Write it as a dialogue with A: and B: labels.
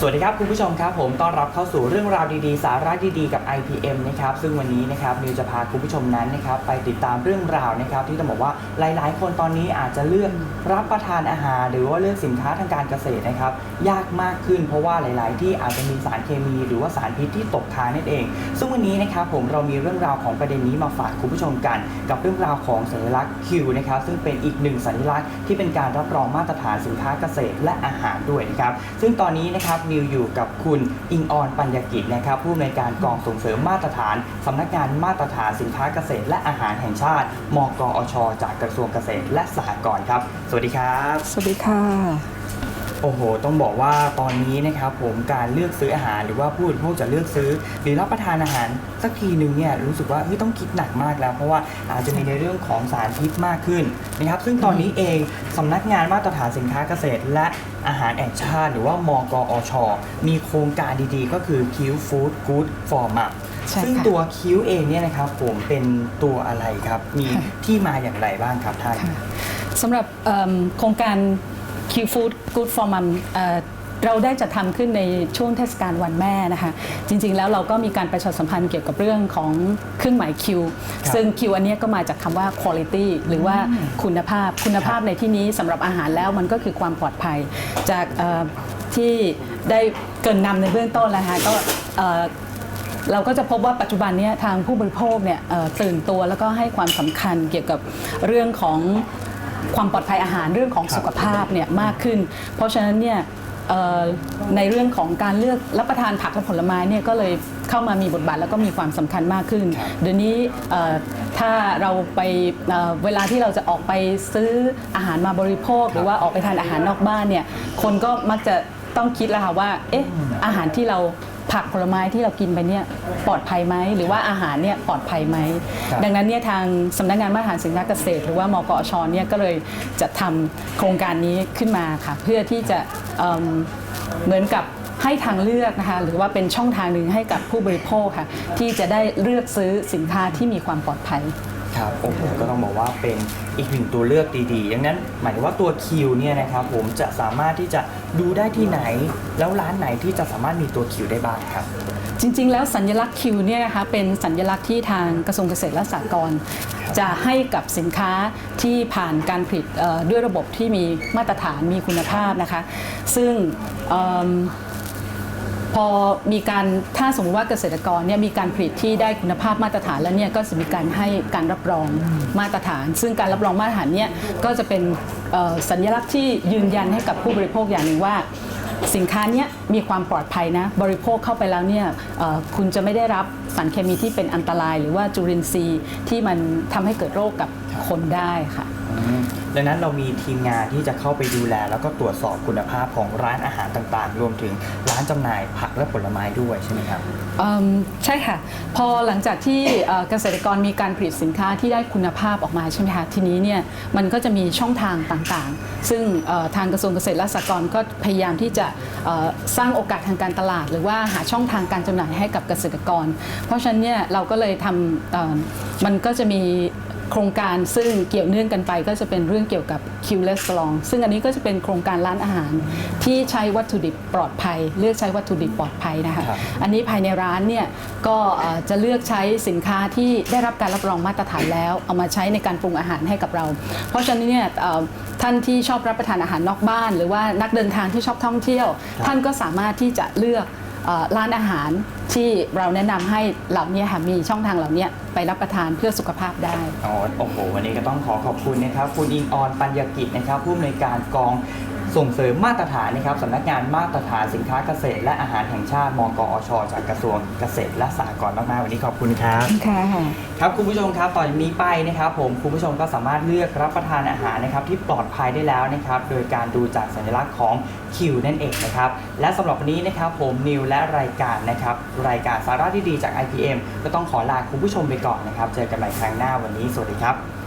A: สวัสดีครับ คุณผู้ชมครับ ผมต้อนรับเข้าสู่เรื่องราวดีๆ สาระดีๆ กับ IPM นะครับซึ่งวันนี้นะครับนิวจะพาคุณผู้ชมนั้นนะครับไปติดตามเรื่องราวนะครับที่ต้องบอกว่าหลายๆ คนตอนนี้อาจจะเลือกรับประทานอาหาร หรือว่าเลือกสินค้าทางการเกษตรนะครับยากมากขึ้นเพราะว่าหลาย ๆ ที่อาจจะมีสารเคมี หรือว่าสารพิษที่ตกค้างนั่นเอง ซึ่งวันนี้นะครับผมเรามีเรื่องราวของประเด็นนี้มาฝากคุณผู้ชมกัน กับเรื่องราวของสัญลักษณ์ Q นะครับซึ่งเป็นอีกหนึ่งสัญลักษณ์ที่เป็นการรับรองมาตรฐานสินค้าเกษตรและอาหารด้วยนะครับซึ่งตอนนี้นะครับนิวอยู่กับคุณอิงออนปัญญกิจนะครับผู้อำนวยการกองส่งเสริมมาตรฐานสำนักงานมาตรฐานสินค้าเกษตร และอาหารแห่งชาติมกอช จากกระทรวงเกษตรและสหกรณ์ครับ สวัสดีครับ
B: สวัสดีค่ะ
A: โอ้โห ต้องบอกว่าตอนนี้นะครับผมการเลือกซื้ออาหารหรือว่าผู้บริโภคจะเลือกซื้อ หรือรับประทานอาหารสักทีหนึ่งเนี่ยรู้สึกว่าเฮ้ยต้องคิดหนักมากแล้ว เพราะว่าอาจจะมีในเรื่องของสารพิษมากขึ้นนะครับซึ่งตอนนี้เองสำนักงานมาตรฐานสินค้าเกษตร และอาหารแห่งชาติ หรือว่ามกอช มีโครงการดีๆ ก็คือ Q Food Good for m up
B: ใช่ค่ะ
A: ซึ่งตัวคิวเองเนี่ยนะครับผมเป็นตัวอะไรครับ มีที่มาอย่างไรบ้างครับท่าน
B: ค่ะสำหรับเอิ่มโครงการ Q Food Good for Mom เอ่อเราได้จัดทำขึ้นในช่วงเทศกาลวันแม่นะคะ จริงๆแล้วเราก็มีการประชาสัมพันธ์เกี่ยวกับเรื่องของเครื่องหมาย Q
A: ครับ
B: ซึ่ง Q อันเนี้ยก็มาจากคำว่า quality หรือว่าคุณภาพคุณภาพในที่นี้สำหรับอาหารแล้วมันก็คือความปลอดภัย จากเอ่อที่ได้เกรินนำในเบื้องต้นแล้วนะคะก็เอ่อ เราก็จะพบว่าปัจจุบันเนี้ทางผู้บริโภคเนี่ยเอ่อตื่นตัวแล้วก็ให้ความสำคัญเกี่ยวกับเรื่องของ ความปลอดภัยอาหารเรื่องของ
A: ครับ
B: สุขภาพเนี่ยมากขึ้น เพราะฉะนั้นเนี่ยเอ่อในเรื่องของการเลือกรับประทานผักและผลไม้เนี่ยก็เลยเข้ามามีบทบาทแล้วก็มีความสำคัญมากขึ้น
A: ครับ
B: เดี๋ยวนี้เอ่อถ้าเราไปเอ่อเวลาที่เราจะออกไปซื้ออาหารมาบริโภค หรือว่าออกไปทานอาหารนอกบ้านเนี่ยคนก็มักจะต้องคิดแล้วค่ะว่าเอ๊ะอาหารที่เรา ผักผลไม้ที่เรากินไปเนี่ยปลอดภัยไหมหรือว่าอาหารเนี่ยปลอดภัยไหม
A: ครับ
B: ดังนั้นเนี่ยทางสำนักงานมาตรฐานสินค้าเกษตร หรือว่ามกอชเนี่ยก็เลยจะทำโครงการนี้ขึ้นมาค่ะ เพื่อที่จะเอิ่มเหมือนกับให้ทางเลือกนะคะหรือว่าเป็นช่องทางหนึ่งให้กับผู้บริโภคค่ะที่จะได้เลือกซื้อสินค้าที่มีความปลอดภัย
A: ครับโอ้โหก็ต้องบอกว่าเป็นอีกหนึ่งตัวเลือกดีๆดังนั้นหมายถึงว่าตัวคิวเนี่ยนะครับผมจะสามารถที่จะดูได้ที่ไหน แล้วร้านไหนที่จะสามารถมีตัวคิวได้บ้างครับ
B: จริง ๆ แล้วสัญลักษณ์คิวเนี่ยนะคะเป็นสัญลักษณ์ที่ทางกระทรวงเกษตรและสหกรณ์จะให้กับสินค้าที่ผ่านการผลิตด้วยระบบที่มีมาตรฐานมีคุณภาพนะคะ ซึ่ง พอมีการถ้าสมมติว่าเกษตรกรเนี่ยมีการผลิตที่ได้คุณภาพมาตรฐานแล้วเนี่ยก็จะมีการให้การรับรองมาตรฐาน ซึ่งการรับรองมาตรฐานเนี่ยก็จะเป็นสัญลักษณ์ที่ยืนยันให้กับผู้บริโภคอย่างหนึ่งว่าสินค้านี้มีความปลอดภัยนะ บริโภคเข้าไปแล้วเนี่ยคุณจะไม่ได้รับสารเคมีที่เป็นอันตราย หรือว่าจุลินทรีย์ที่มันทำให้เกิดโรคกับ คนได้ค่ะ
A: อืมดังนั้นเรามีทีมงานที่จะเข้าไปดูแล แล้วก็ตรวจสอบคุณภาพของร้านอาหารต่างๆ รวมถึงร้านจำหน่ายผักและผลไม้ด้วยใช่ไหมครับ
B: อืมใช่ค่ะ พอหลังจากที่เอ่อเกษตรกรมีการผลิตสินค้าที่ได้คุณภาพออกมาใช่ไหมคะทีนี้เนี่ยมันก็จะมีช่องทางต่างๆ ซึ่งเอ่อทางกระทรวงเกษตรและสหกรณ์ก็พยายามที่จะเอ่อสร้างโอกาสทางการตลาด หรือว่าหาช่องทางการจำหน่ายให้กับเกษตรกร เพราะฉะนั้นเนี่ยเราก็เลยทำเอ่อมันก็จะมี โครงการซึ่งเกี่ยวเนื่องกันไปก็จะเป็นเรื่องเกี่ยวกับ Q Restaurant ซึ่งอันนี้ก็จะเป็นโครงการร้านอาหาร ที่ใช้วัตถุดิบปลอดภัย เลือกใช้วัตถุดิบปลอดภัยนะคะ
A: ครับ
B: อันนี้ภายในร้านเนี่ยก็เอ่อจะเลือกใช้สินค้าที่ได้รับการรับรองมาตรฐานแล้ว เอามาใช้ในการปรุงอาหารให้กับเรา เพราะฉะนั้นเนี่ยเอ่อท่านที่ชอบรับประทานอาหารนอกบ้าน หรือว่านักเดินทางที่ชอบท่องเที่ยว
A: ครับ
B: ท่านก็สามารถที่จะเลือกเอ่อ ร้านอาหารที่เราแนะนำให้เหล่านี้ค่ะมีช่องทางเหล่านี้ไปรับประทานเพื่อสุขภาพได้
A: อ๋อโอ้โห วันนี้ก็ต้องขอขอบคุณนะครับ คุณอิงออนปัญญกิจนะครับผู้อำนวยการกอง ส่งเสริมมาตรฐานนะครับสำนักงานมาตรฐานสินค้าเกษตร และอาหารแห่งชาติมกอช จากกระทรวงเกษตรและสหกรณ์มากๆวันนี้ขอบคุณครับ
B: ค่ะ
A: ครับคุณผู้ชมครับต่อจากนี้ไปนะครับผมคุณผู้ชมก็สามารถเลือกรับประทานอาหารนะครับที่ปลอดภัยได้แล้วนะครับโดยการดูจากสัญลักษณ์ของคิวนั่นเองนะครับและสำหรับวันนี้นะครับผมนิวและรายการนะครับรายการสาระดีๆจาก IPM ก็ต้องขอลาคุณผู้ชมไปก่อนนะครับเจอกันใหม่ครั้งหน้าวันนี้สวัสดีครับ